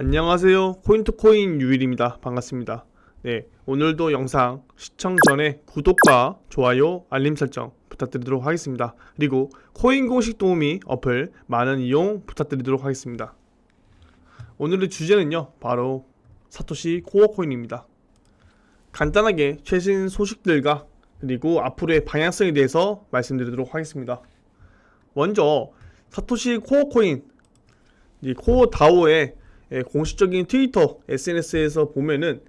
안녕하세요. 코인투코인 유일입니다. 반갑습니다. 네, 오늘도 영상 시청 전에 구독과 좋아요, 알림 설정 부탁드리도록 하겠습니다. 그리고 코인 공식 도우미 어플 많은 이용 부탁드리도록 하겠습니다. 오늘의 주제는요, 바로 사토시 코어 코인입니다. 간단하게 최신 소식들과 그리고 앞으로의 방향성에 대해서 말씀드리도록 하겠습니다. 먼저 사토시 코어 코인 이 코어 다오의 예, 공식적인 트위터 SNS에서 보면은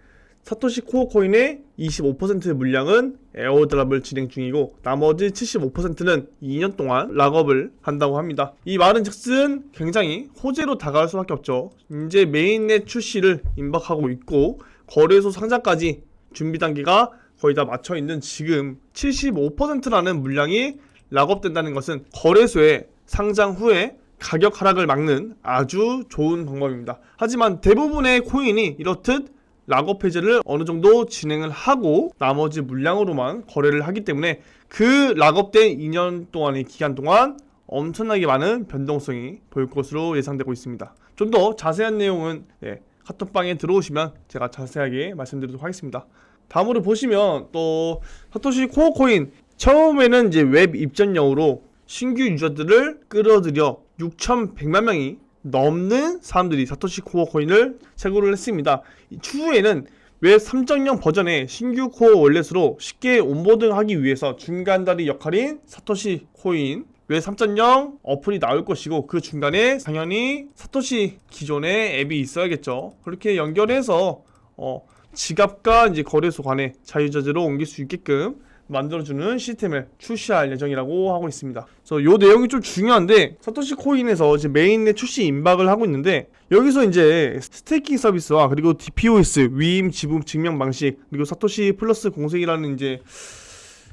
사토시 코어 코인의 25% 물량은 에어드랍을 진행 중이고 나머지 75%는 2년 동안 락업을 한다고 합니다. 이 말은 즉슨 굉장히 호재로 다가갈 수밖에 없죠. 이제 메인넷 출시를 임박하고 있고 거래소 상장까지 준비 단계가 거의 다 맞춰 있는 지금 75%라는 물량이 락업된다는 것은 거래소에 상장 후에 가격 하락을 막는 아주 좋은 방법입니다. 하지만 대부분의 코인이 이렇듯 락업 해제를 어느 정도 진행을 하고 나머지 물량으로만 거래를 하기 때문에 그 락업된 2년 동안의 기간 동안 엄청나게 많은 변동성이 보일 것으로 예상되고 있습니다. 좀 더 자세한 내용은 네, 카톡방에 들어오시면 제가 자세하게 말씀드리도록 하겠습니다. 다음으로 보시면 또 사토시 코어 코인 처음에는 이제 웹 입점용으로 신규 유저들을 끌어들여 6,100만 명이 넘는 사람들이 사토시 코어 코인을 채굴을 했습니다. 이 추후에는 웹 3.0 버전의 신규 코어 월렛으로 쉽게 온보딩하기 위해서 중간다리 역할인 사토시 코인 웹 3.0 어플이 나올 것이고 그 중간에 당연히 사토시 기존의 앱이 있어야겠죠. 그렇게 연결해서 어, 지갑과 이제 거래소 간의 자유자재로 옮길 수 있게끔 만들어주는 시스템을 출시할 예정이라고 하고 있습니다. 그래서 요 내용이 좀 중요한데 사토시 코인에서 이제 메인넷 출시 임박을 하고 있는데 여기서 이제 스테이킹 서비스와 그리고 DPoS 위임 지분 증명 방식 그리고 사토시 플러스 공생이라는 이제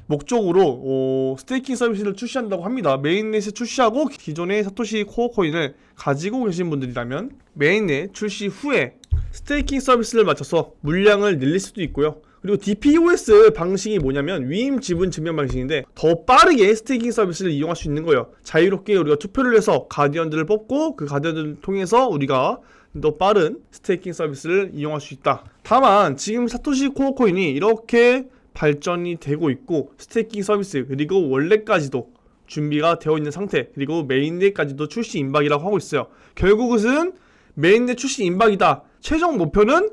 목적으로 어, 스테이킹 서비스를 출시한다고 합니다. 메인넷에 출시하고 기존의 사토시 코어 코인을 가지고 계신 분들이라면 메인넷 출시 후에 스테이킹 서비스를 맞춰서 물량을 늘릴 수도 있고요. 그리고 DPoS 방식이 뭐냐면 위임 지분 증명 방식인데 더 빠르게 스테이킹 서비스를 이용할 수 있는 거예요. 자유롭게 우리가 투표를 해서 가디언들을 뽑고 그 가디언들을 통해서 우리가 더 빠른 스테이킹 서비스를 이용할 수 있다. 다만 지금 사토시 코어 코인이 이렇게 발전이 되고 있고 스테이킹 서비스 그리고 원래까지도 준비가 되어 있는 상태 그리고 메인넷까지도 출시 임박이라고 하고 있어요. 결국은 메인넷 출시 임박이다. 최종 목표는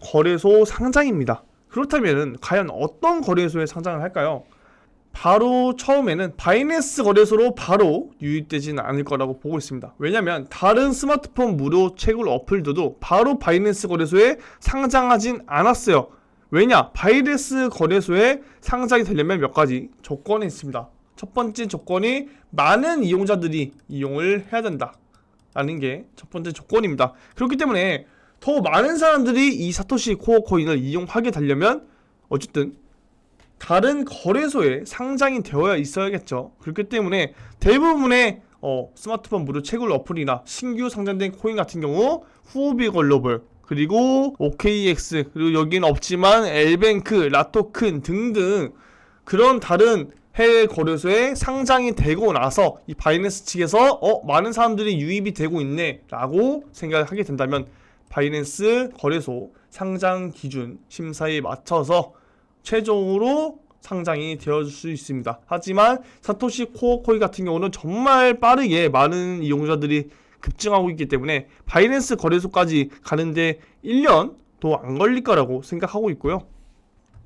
거래소 상장입니다. 그렇다면 과연 어떤 거래소에 상장을 할까요? 바로 처음에는 바이낸스 거래소로 바로 유입되지는 않을 거라고 보고 있습니다. 왜냐면 다른 스마트폰 무료 채굴 어플들도 바로 바이낸스 거래소에 상장하진 않았어요. 왜냐? 바이낸스 거래소에 상장이 되려면 몇 가지 조건이 있습니다. 첫 번째 조건이 많은 이용자들이 이용을 해야 된다. 라는 게 첫 번째 조건입니다. 그렇기 때문에 더 많은 사람들이 이 사토시 코어 코인을 이용하게 되려면 어쨌든 다른 거래소에 상장이 되어야 있어야겠죠. 그렇기 때문에 대부분의 어, 스마트폰 무료 채굴 어플이나 신규 상장된 코인 같은 경우 후오비 글로벌 그리고 OKX 그리고 여기는 없지만 엘뱅크, 라토큰 등등 그런 다른 해외 거래소에 상장이 되고 나서 이 바이낸스 측에서 어 많은 사람들이 유입이 되고 있네라고 생각하게 된다면 바이낸스 거래소 상장 기준 심사에 맞춰서 최종으로 상장이 되어줄 수 있습니다. 하지만 사토시 코어 코인 같은 경우는 정말 빠르게 많은 이용자들이 급증하고 있기 때문에 바이낸스 거래소까지 가는데 1년도 안 걸릴 거라고 생각하고 있고요.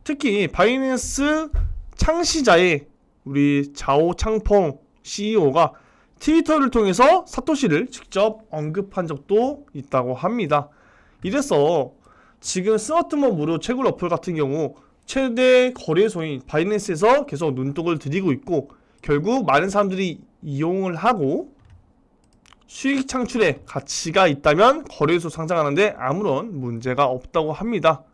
특히 바이낸스 창시자의 우리 자오 창펑 CEO가 트위터를 통해서 사토시를 직접 언급한 적도 있다고 합니다. 이래서 지금 스마트폰 무료 채굴 어플 같은 경우 최대 거래소인 바이낸스에서 계속 눈독을 들이고 있고 결국 많은 사람들이 이용을 하고 수익 창출에 가치가 있다면 거래소 상장하는데 아무런 문제가 없다고 합니다.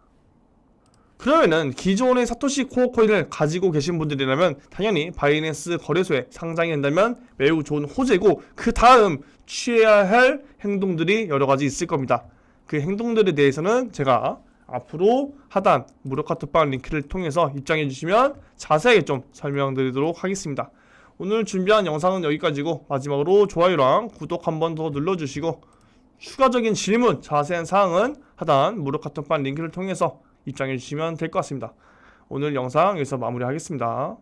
그러면은 기존의 사토시 코어 코인을 가지고 계신 분들이라면 당연히 바이낸스 거래소에 상장이 된다면 매우 좋은 호재고 그 다음 취해야 할 행동들이 여러 가지 있을 겁니다. 그 행동들에 대해서는 제가 앞으로 하단 무료 카톡방 링크를 통해서 입장해 주시면 자세하게 좀 설명드리도록 하겠습니다. 오늘 준비한 영상은 여기까지고 마지막으로 좋아요랑 구독 한 번 더 눌러주시고 추가적인 질문, 자세한 사항은 하단 무료 카톡방 링크를 통해서 입장해 주시면 될 것 같습니다. 오늘 영상 여기서 마무리하겠습니다.